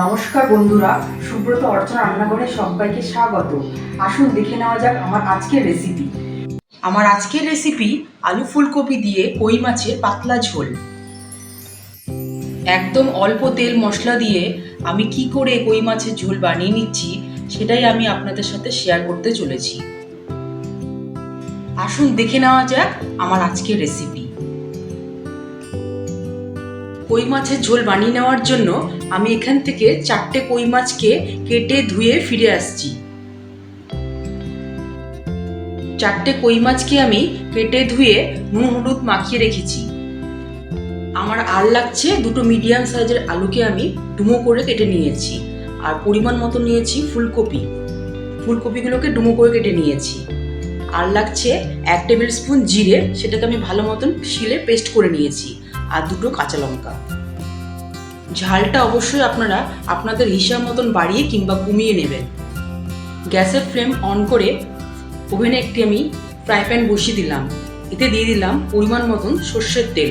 নমস্কার বন্ধুরা, সুব্রত অর্চনা রান্নাঘরে সবাইকে স্বাগত। আসুন দেখে নেওয়া যাক আমার আজকের রেসিপি আমার আজকের রেসিপি আলু ফুলকপি দিয়ে কই মাছের পাতলা ঝোল। একদম অল্প তেল মশলা দিয়ে আমি কি করে কই মাছের ঝোল বানিয়ে নিচ্ছি, সেটাই আমি আপনাদের সাথে শেয়ার করতে চলেছি। আসুন দেখে নেওয়া যাক আমার আজকের রেসিপি কই মাছের ঝোল বানিয়ে নেওয়ার জন্য আমি এখান থেকে চারটে কই মাছকে কেটে ধুয়ে ফিরে আসছি। চারটে কই মাছকে আমি কেটে ধুয়ে নুন হলুদ মাখিয়ে রেখেছি। আমার আর লাগছে দুটো মিডিয়াম সাইজের আলুকে আমি ডুমো করে কেটে নিয়েছি আর পরিমাণ মতো নিয়েছি ফুলকপি। ফুলকপিগুলোকে ডুমো করে কেটে নিয়েছি। আর লাগছে এক টেবিল স্পুন জিরে, সেটাকে আমি ভালো মতন শিলে পেস্ট করে নিয়েছি। আর দুটো কাঁচা লঙ্কা। ঝালটা অবশ্যই আপনারা আপনাদের হিসাব মতন বাড়িয়ে কিংবা কমিয়ে নেবেন। গ্যাসের ফ্লেম অন করে ওভেনে একটি আমি ফ্রাই প্যান বসিয়ে দিলাম। এতে দিয়ে দিলাম পরিমাণ মতন সর্ষের তেল।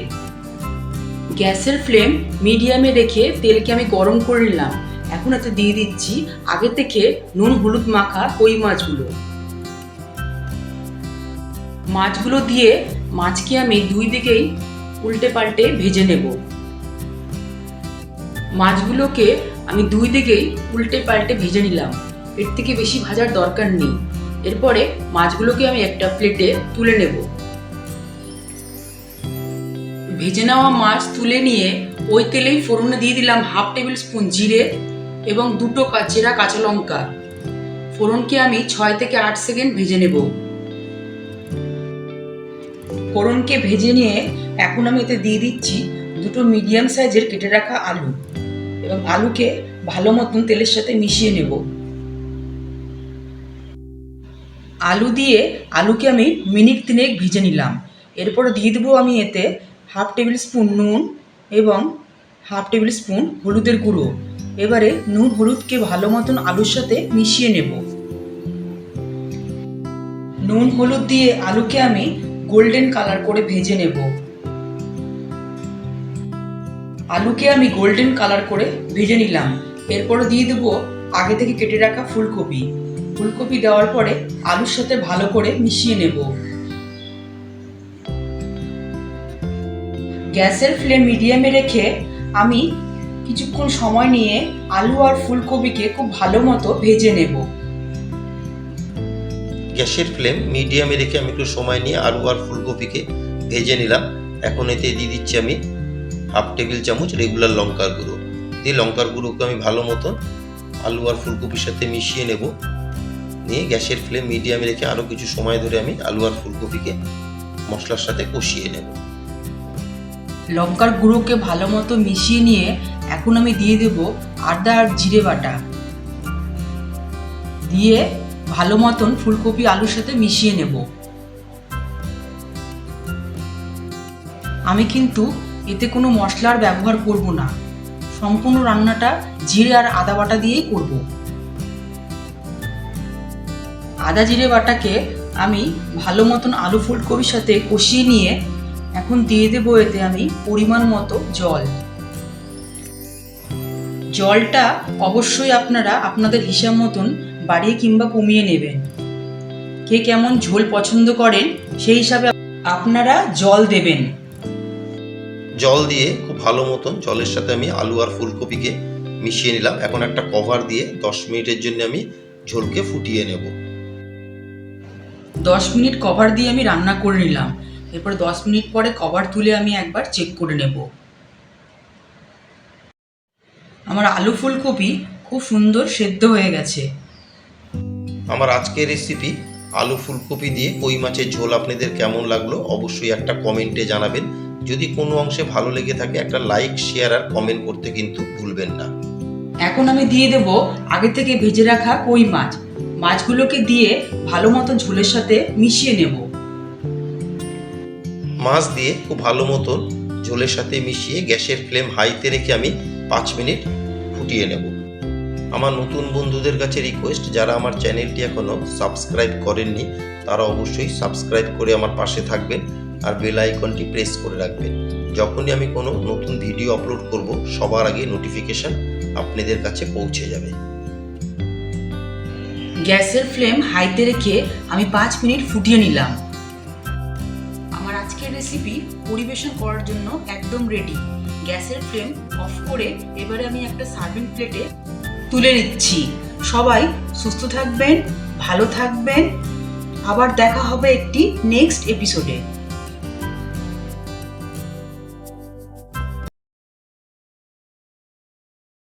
গ্যাসের ফ্লেম মিডিয়ামে রেখে তেলকে আমি গরম করে নিলাম। এখন এতে দিয়ে দিচ্ছি আগে থেকে নুন, হলুদ মাখা কই মাছগুলো। মাছগুলো দিয়ে মাছকে আমি দুই দিকেই উল্টে পাল্টে ভেজে নেব। মাছগুলোকে আমি দুই দিকেই উল্টে পাল্টে ভেজে নিলাম। এর থেকে বেশি ভাজার দরকার নেই। এরপরে মাছগুলোকে আমি একটা প্লেটে তুলে নেব। ভেজে নেওয়া মাছ তুলে নিয়ে ওই তেলেই ফোড়নে দিয়ে দিলাম হাফ টেবিল স্পুন জিরে এবং দুটো চেরা কাঁচা লঙ্কা। ফোড়নকে আমি ছয় থেকে আট সেকেন্ড ভেজে নেব। ফোড়নকে ভেজে নিয়ে এখন আমি এতে দিয়ে দিচ্ছি দুটো মিডিয়াম সাইজের কেটে রাখা আলু এবং আলুকে ভালো মতন তেলের সাথে মিশিয়ে নেব। আলু দিয়ে আলুকে আমি মিনিট তিনেক ভেজে নিলাম। এরপর দিয়ে দেবো আমি এতে হাফ টেবিল স্পুন নুন এবং হাফ টেবিল স্পুন হলুদের গুঁড়ো। এবারে নুন হলুদকে ভালো মতন আলুর সাথে মিশিয়ে নেব। নুন হলুদ দিয়ে আলুকে আমি গোল্ডেন কালার করে ভেজে নেব। আলুকে আমি গোল্ডেন কালার করে ভেজে নিলাম। এরপরে দিয়ে দেবো আগে থেকে কেটে রাখা ফুলকপি। ফুলকপি দেওয়ার পরে আলুর সাথে ভালো করে মিশিয়ে নেব। গ্যাসের ফ্লেম মিডিয়ামে রেখে আমি কিছুক্ষণ সময় নিয়ে আলু আর ফুলকপিকে খুব ভালো মতো ভেজে নেব। গ্যাসের ফ্লেম মিডিয়ামে রেখে আমি একটু সময় নিয়ে আলু আর ফুলকপিকে ভেজে নিলাম। এখন এতে দিয়ে দিচ্ছি আমি হাফ টেবিল চামচ রেগুলার লঙ্কার গুঁড়ো। দিয়ে লঙ্কার গুঁড়োকে আমি ভালো মতো আলু আর ফুলকপির সাথে মিশিয়ে নেব। নিয়ে গ্যাসের ফ্লেম মিডিয়ামে রেখে আরও কিছু সময় ধরে আমি আলু আর ফুলকপিকে মশলার সাথে কষিয়ে নেব। লঙ্কার গুঁড়োকে ভালো মতো মিশিয়ে নিয়ে এখন আমি দিয়ে দেব আদা আর জিরে বাটা। দিয়ে ভালো মতন ফুলকপি, আলুর সাথে মিশিয়ে নেব। আমি কিন্তু এতে কোনো মশলার ব্যবহার করব না। সম্পূর্ণ রান্নাটা জিরে আর আদা বাটা দিয়েই করব। আদা জিরে বাটাকে আমি ভালো মতন আলু ফুলকপির সাথে কষিয়ে নিয়ে এখন দিয়ে দেবো এতে আমি পরিমাণ মতো জল। জলটা অবশ্যই আপনারা আপনাদের হিসাব মতন বাড়িয়ে কিংবা কমিয়ে নেবেন কে কেমন ঝোল পছন্দ করেন সেই হিসাবে আপনারা জল দেবেন। জল দিয়ে খুব ভালো মতন জলের সাথে আমি আলু আর ফুলকপিকে মিশিয়ে নিলাম। এখন একটা কভার দিয়ে দশ মিনিটের জন্য আমি ঝোলকে ফুটিয়ে নেব। দশ মিনিট কভার দিয়ে আমি রান্না করে নিলাম। এরপর দশ মিনিট পরে কভার তুলে আমি একবার চেক করে নেব। আমার আলু ফুলকপি খুব সুন্দর সেদ্ধ হয়ে গেছে। আমার আজকের রেসিপি আলু ফুলকপি দিয়ে কই মাছের ঝোল আপনাদের কেমন লাগল অবশ্যই একটা কমেন্টে জানাবেন। যদি কোনো অংশে ভালো লেগে থাকে একটা লাইক শেয়ার আর কমেন্ট করতে কিন্তু ভুলবেন না। এখন আমি দিয়ে দেব আগে থেকে ভেজে রাখা কই মাছ। মাছগুলোকে দিয়ে ভালো মতো ঝোলের সাথে মিশিয়ে নেব। মাছ দিয়ে খুব ভালো মতন ঝোলের সাথে মিশিয়ে গ্যাসের ফ্লেম হাইতে রেখে আমি পাঁচ মিনিট ফুটিয়ে নেব। আমার নতুন বন্ধুদের কাছে রিকোয়েস্ট যারা আমার চ্যানেলটি এখনও সাবস্ক্রাইব করেননি, তারা অবশ্যই সাবস্ক্রাইব করে আমার পাশে থাকবেন আর বেল আইকনটি প্রেস করে রাখবেন। যখনই আমি কোনো নতুন ভিডিও আপলোড করব, সবার আগে নোটিফিকেশান আপনাদের কাছে পৌঁছে যাবে। গ্যাসের ফ্লেম হাইতে রেখে আমি পাঁচ মিনিট ফুটিয়ে নিলাম। আমার আজকের রেসিপি পরিবেশন করার জন্য একদম রেডি গ্যাসের ফ্লেম অফ করে এবারে আমি একটা সার্ভিং প্লেটে তুলে নিচ্ছি। সবাই সুস্থ থাকবেন ভালো থাকবেন। আবার দেখা হবে একটি নেক্সট এপিসোডে